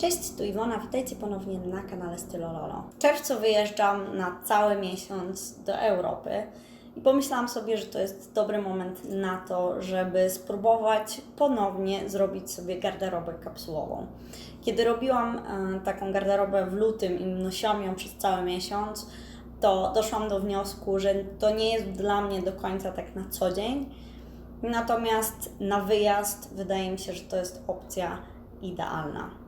Cześć, tu Iwona, witajcie ponownie na kanale Stylololo. W czerwcu wyjeżdżam na cały miesiąc do Europy i pomyślałam sobie, że to jest dobry moment na to, żeby spróbować ponownie zrobić sobie garderobę kapsułową. Kiedy robiłam e, taką garderobę w lutym i nosiłam ją przez cały miesiąc, to doszłam do wniosku, że to nie jest dla mnie do końca tak na co dzień. Natomiast na wyjazd wydaje mi się, że to jest opcja idealna.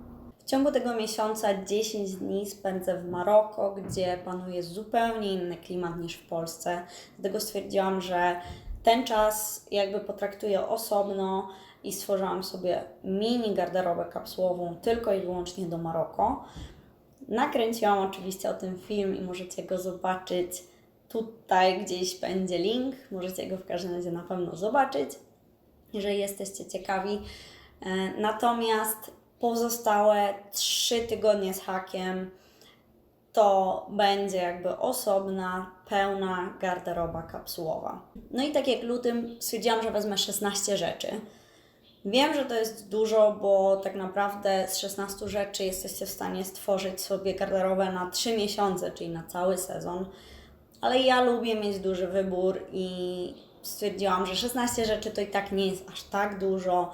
W ciągu tego miesiąca 10 dni spędzę w Maroko, gdzie panuje zupełnie inny klimat niż w Polsce. Dlatego stwierdziłam, że ten czas jakby potraktuję osobno i stworzyłam sobie mini garderobę kapsułową tylko i wyłącznie do Maroko. Nakręciłam oczywiście o tym film i możecie go zobaczyć tutaj gdzieś będzie link. Możecie go w każdym razie na pewno zobaczyć, jeżeli jesteście ciekawi. E, Natomiast pozostałe 3 tygodnie z hakiem to będzie jakby osobna, pełna garderoba kapsułowa. No i tak jak lutym stwierdziłam, że wezmę 16 rzeczy. Wiem, że to jest dużo, bo tak naprawdę z 16 rzeczy jesteście w stanie stworzyć sobie garderobę na 3 miesiące, czyli na cały sezon. Ale ja lubię mieć duży wybór i stwierdziłam, że 16 rzeczy to i tak nie jest aż tak dużo,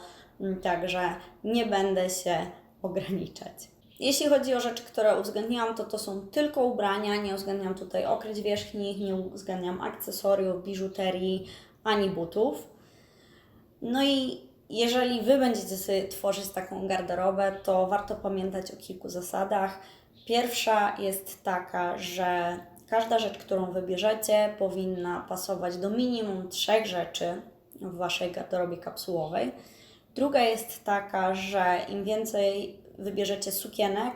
także nie będę się ograniczać. Jeśli chodzi o rzeczy, które uwzględniłam, to to są tylko ubrania, nie uwzględniam tutaj okryć wierzchni, nie uwzględniam akcesoriów, biżuterii ani butów. No i jeżeli Wy będziecie sobie tworzyć taką garderobę, to warto pamiętać o kilku zasadach. Pierwsza jest taka, że każda rzecz, którą wybierzecie, powinna pasować do minimum trzech rzeczy w Waszej garderobie kapsułowej. Druga jest taka, że im więcej wybierzecie sukienek,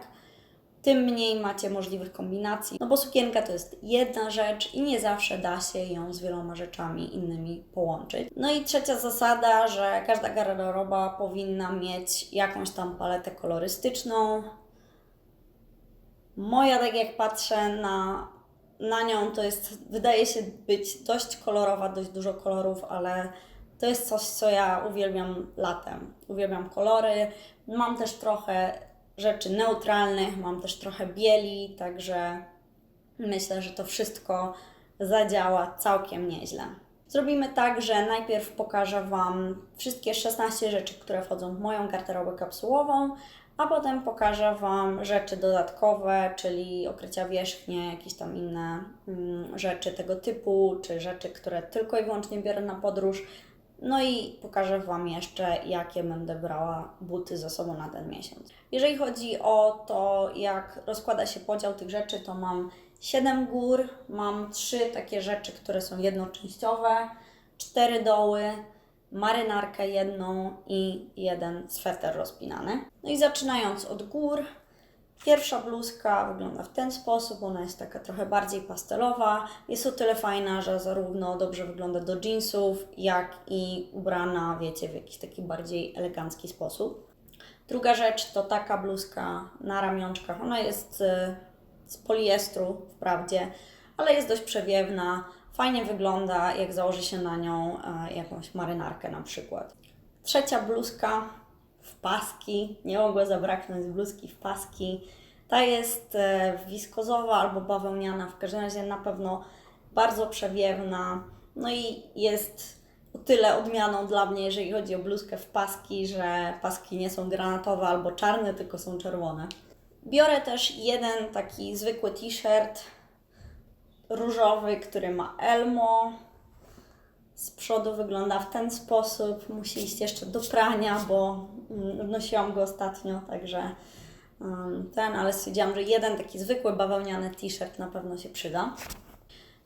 tym mniej macie możliwych kombinacji. No bo sukienka to jest jedna rzecz i nie zawsze da się ją z wieloma rzeczami innymi połączyć. No i trzecia zasada, że każda garderoba powinna mieć jakąś tam paletę kolorystyczną. Moja, tak jak patrzę na, na nią, to jest, wydaje się być dość kolorowa, dość dużo kolorów, ale to jest coś, co ja uwielbiam latem. Uwielbiam kolory. Mam też trochę rzeczy neutralnych, mam też trochę bieli, także myślę, że to wszystko zadziała całkiem nieźle. Zrobimy tak, że najpierw pokażę Wam wszystkie 16 rzeczy, które wchodzą w moją garderobę kapsułową, a potem pokażę Wam rzeczy dodatkowe, czyli okrycia wierzchnie, jakieś tam inne mm, rzeczy tego typu, czy rzeczy, które tylko i wyłącznie biorę na podróż. No i pokażę Wam jeszcze, jakie będę brała buty ze sobą na ten miesiąc. Jeżeli chodzi o to, jak rozkłada się podział tych rzeczy, to mam 7 gór, mam 3 takie rzeczy, które są jednoczęściowe, 4 doły, marynarkę jedną i jeden sweter rozpinany. No i zaczynając od gór, Pierwsza bluzka wygląda w ten sposób, ona jest taka trochę bardziej pastelowa. Jest o tyle fajna, że zarówno dobrze wygląda do jeansów, jak i ubrana, wiecie, w jakiś taki bardziej elegancki sposób. Druga rzecz to taka bluzka na ramionczkach. Ona jest y, z poliestru wprawdzie, ale jest dość przewiewna. Fajnie wygląda, jak założy się na nią e, jakąś marynarkę na przykład. Trzecia bluzka paski. Nie mogło zabraknąć bluzki w paski. Ta jest e, wiskozowa albo bawełniana, w każdym razie na pewno bardzo przewiewna. No i jest o tyle odmianą dla mnie, jeżeli chodzi o bluzkę w paski, że paski nie są granatowe albo czarne, tylko są czerwone. Biorę też jeden taki zwykły t-shirt różowy, który ma Elmo. Z przodu wygląda w ten sposób. Musi iść jeszcze do prania, bo mm, nosiłam go ostatnio, także um, ten, ale stwierdziłam, że jeden taki zwykły bawełniany t-shirt na pewno się przyda.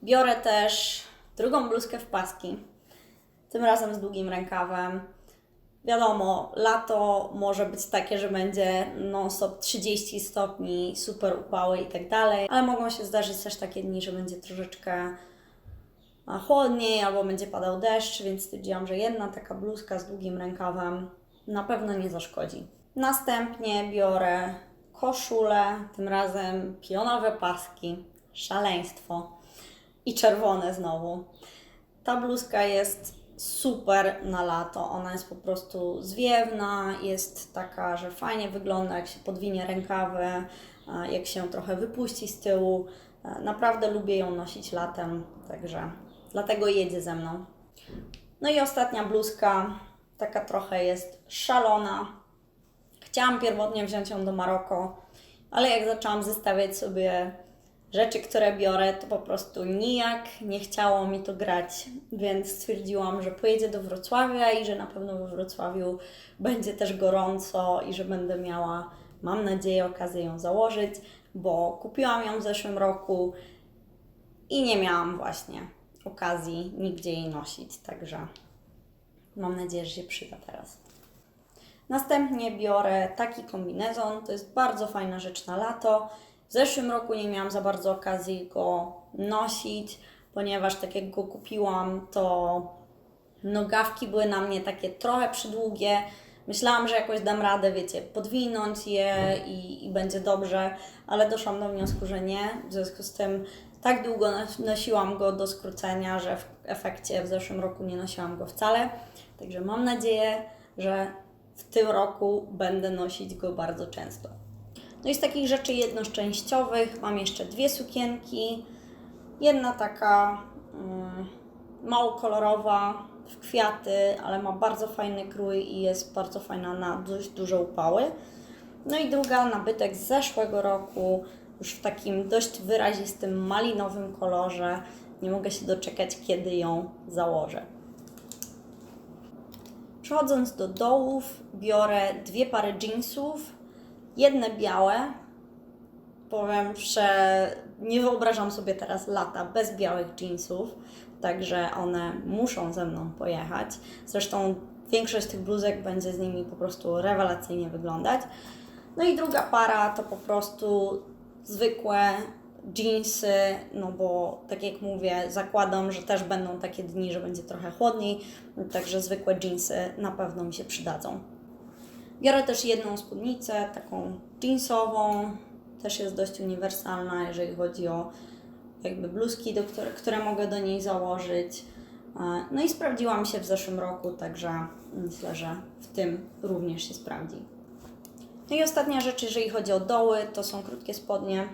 Biorę też drugą bluzkę w paski, tym razem z długim rękawem. Wiadomo, lato może być takie, że będzie non-stop 30 stopni, super upały i tak dalej, ale mogą się zdarzyć też takie dni, że będzie troszeczkę chłodniej albo będzie padał deszcz, więc stwierdziłam, że jedna taka bluzka z długim rękawem na pewno nie zaszkodzi. Następnie biorę koszulę, tym razem pionowe paski, szaleństwo i czerwone znowu. Ta bluzka jest super na lato. Ona jest po prostu zwiewna, jest taka, że fajnie wygląda, jak się podwinie rękawy, jak się trochę wypuści z tyłu. E, Naprawdę lubię ją nosić latem, także dlatego jedzie ze mną. No i ostatnia bluzka, taka trochę jest szalona. Chciałam pierwotnie wziąć ją do Maroko, ale jak zaczęłam zestawiać sobie rzeczy, które biorę, to po prostu nijak nie chciało mi to grać, więc stwierdziłam, że pojedzie do Wrocławia i że na pewno we Wrocławiu będzie też gorąco i że będę miała, mam nadzieję, okazję ją założyć, bo kupiłam ją w zeszłym roku i nie miałam właśnie okazji nigdzie jej nosić, także mam nadzieję, że się przyda teraz. Następnie biorę taki kombinezon. To jest bardzo fajna rzecz na lato. W zeszłym roku nie miałam za bardzo okazji go nosić, ponieważ tak jak go kupiłam, to nogawki były na mnie takie trochę przydługie. Myślałam, że jakoś dam radę, wiecie, podwinąć je i, i będzie dobrze, ale doszłam do wniosku, że nie. W związku z tym tak długo nos- nosiłam go do skrócenia, że w efekcie w zeszłym roku nie nosiłam go wcale. Także mam nadzieję, że w tym roku będę nosić go bardzo często. No i z takich rzeczy jednoczęściowych mam jeszcze dwie sukienki. Jedna taka mm, mało kolorowa, w kwiaty, ale ma bardzo fajny krój i jest bardzo fajna na dość duże upały. No i druga nabytek z zeszłego roku, już w takim dość wyrazistym malinowym kolorze. Nie mogę się doczekać, kiedy ją założę. Przechodząc do dołów, biorę dwie pary jeansów, jedne białe. Powiem, że nie wyobrażam sobie teraz lata bez białych jeansów, także one muszą ze mną pojechać. Zresztą większość tych bluzek będzie z nimi po prostu rewelacyjnie wyglądać. No i druga para to po prostu zwykłe jeansy, no bo tak jak mówię, zakładam, że też będą takie dni, że będzie trochę chłodniej, także zwykłe jeansy na pewno mi się przydadzą. Biorę też jedną spódnicę, taką jeansową, też jest dość uniwersalna, jeżeli chodzi o jakby bluzki, do które, które mogę do niej założyć. E, No i sprawdziła mi się w zeszłym roku, także myślę, że w tym również się sprawdzi. No i ostatnia rzecz, jeżeli chodzi o doły, to są krótkie spodnie.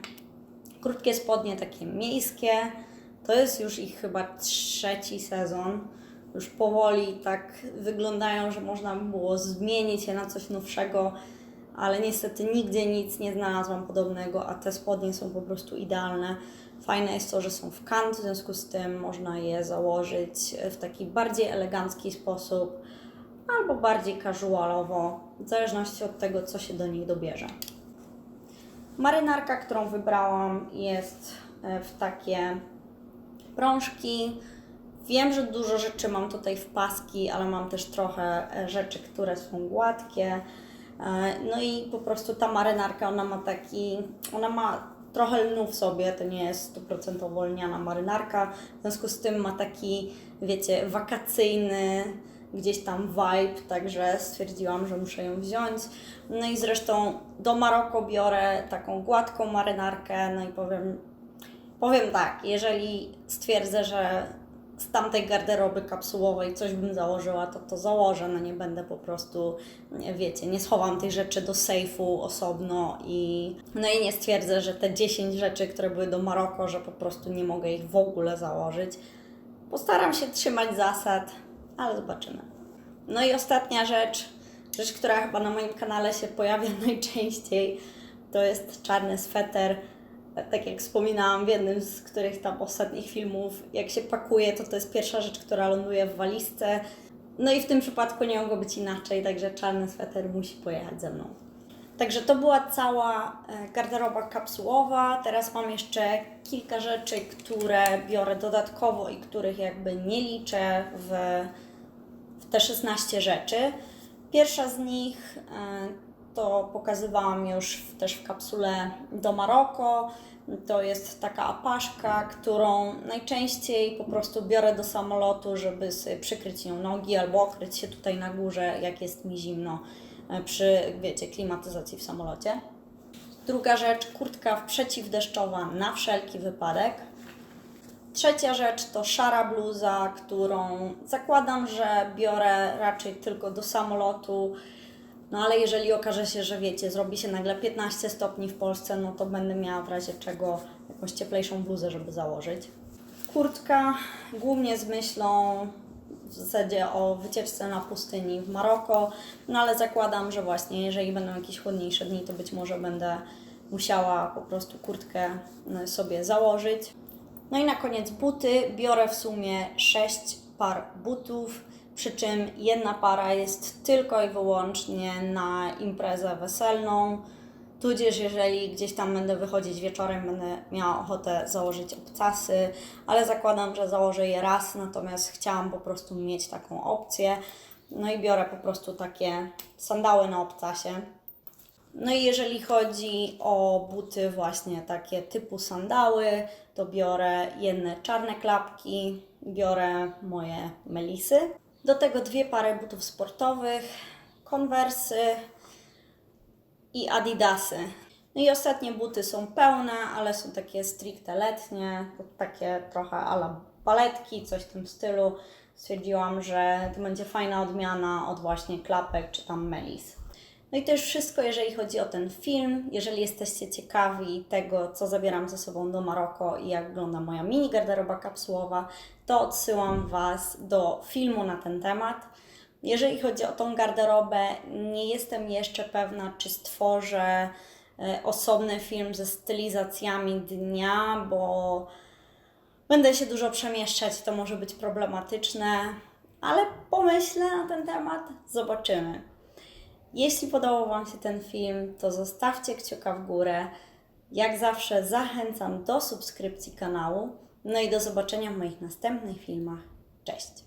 Krótkie spodnie takie miejskie. To jest już ich chyba trzeci sezon. Już powoli tak wyglądają, że można by było zmienić je na coś nowszego, ale niestety nigdzie nic nie znalazłam podobnego, a te spodnie są po prostu idealne. Fajne jest to, że są w kant, w związku z tym można je założyć w taki bardziej elegancki sposób albo bardziej casualowo, w zależności od tego, co się do nich dobierze. Marynarka, którą wybrałam, jest e, w takie prążki. Wiem, że dużo rzeczy mam tutaj w paski, ale mam też trochę e, rzeczy, które są gładkie. E, No i po prostu ta marynarka, ona ma taki, ona ma trochę lnu w sobie, to nie jest 100% lniana marynarka, w związku z tym ma taki, wiecie, wakacyjny gdzieś tam vibe, także stwierdziłam, że muszę ją wziąć. No i zresztą do Maroko biorę taką gładką marynarkę, no i powiem, powiem tak, jeżeli stwierdzę, że z tamtej garderoby kapsułowej coś bym założyła, to to założę, no nie będę po prostu, wiecie, nie schowam tych rzeczy do sejfu osobno i no i nie stwierdzę, że te 10 rzeczy, które były do Maroko, że po prostu nie mogę ich w ogóle założyć. Postaram się trzymać zasad, ale zobaczymy. No i ostatnia rzecz, rzecz, która chyba na moim kanale się pojawia najczęściej, to jest czarny sweter. Tak jak wspominałam w jednym z których tam ostatnich filmów, jak się pakuje, to to jest pierwsza rzecz, która ląduje w walizce. No i w tym przypadku nie mogło być inaczej, także czarny sweter musi pojechać ze mną. Także to była cała e, garderoba kapsułowa. Teraz mam jeszcze kilka rzeczy, które biorę dodatkowo i których jakby nie liczę w, w te 16 rzeczy. Pierwsza z nich e, to pokazywałam już też w kapsule do Maroko. To jest taka apaszka, którą najczęściej po prostu biorę do samolotu, żeby sobie przykryć nią nogi albo okryć się tutaj na górze, jak jest mi zimno e, przy, wiecie, klimatyzacji w samolocie. Druga rzecz, kurtka przeciwdeszczowa na wszelki wypadek. Trzecia rzecz to szara bluza, którą zakładam, że biorę raczej tylko do samolotu. No ale jeżeli okaże się, że wiecie, zrobi się nagle 15 stopni w Polsce, no to będę miała w razie czego jakąś cieplejszą bluzę, żeby założyć. Kurtka głównie z myślą w zasadzie o wycieczce na pustyni w Maroko, no ale zakładam, że właśnie jeżeli będą jakieś chłodniejsze dni, to być może będę musiała po prostu kurtkę y, sobie założyć. No i na koniec buty. Biorę w sumie 6 par butów, przy czym jedna para jest tylko i wyłącznie na imprezę weselną. Tudzież jeżeli gdzieś tam będę wychodzić wieczorem, będę miała ochotę założyć obcasy, ale zakładam, że założę je raz, natomiast chciałam po prostu mieć taką opcję. No i biorę po prostu takie sandały na obcasie. No i jeżeli chodzi o buty właśnie takie typu sandały, to biorę jedne czarne klapki, biorę moje melisy. Do tego dwie pary butów sportowych, konwersy i adidasy. No i ostatnie buty są pełne, ale są takie stricte letnie, takie trochę ala baletki, coś w tym stylu. Stwierdziłam, że to będzie fajna odmiana od właśnie klapek czy tam melis. No i to już wszystko, jeżeli chodzi o ten film. Jeżeli jesteście ciekawi tego, co zabieram ze sobą do Maroko i jak wygląda moja mini garderoba kapsułowa, to odsyłam Was do filmu na ten temat. Jeżeli chodzi o tą garderobę, nie jestem jeszcze pewna, czy stworzę e, osobny film ze stylizacjami dnia, bo będę się dużo przemieszczać, to może być problematyczne, ale pomyślę na ten temat, zobaczymy. Jeśli podobał Wam się ten film, to zostawcie kciuka w górę. Jak zawsze zachęcam do subskrypcji kanału. No i do zobaczenia w moich następnych filmach. Cześć!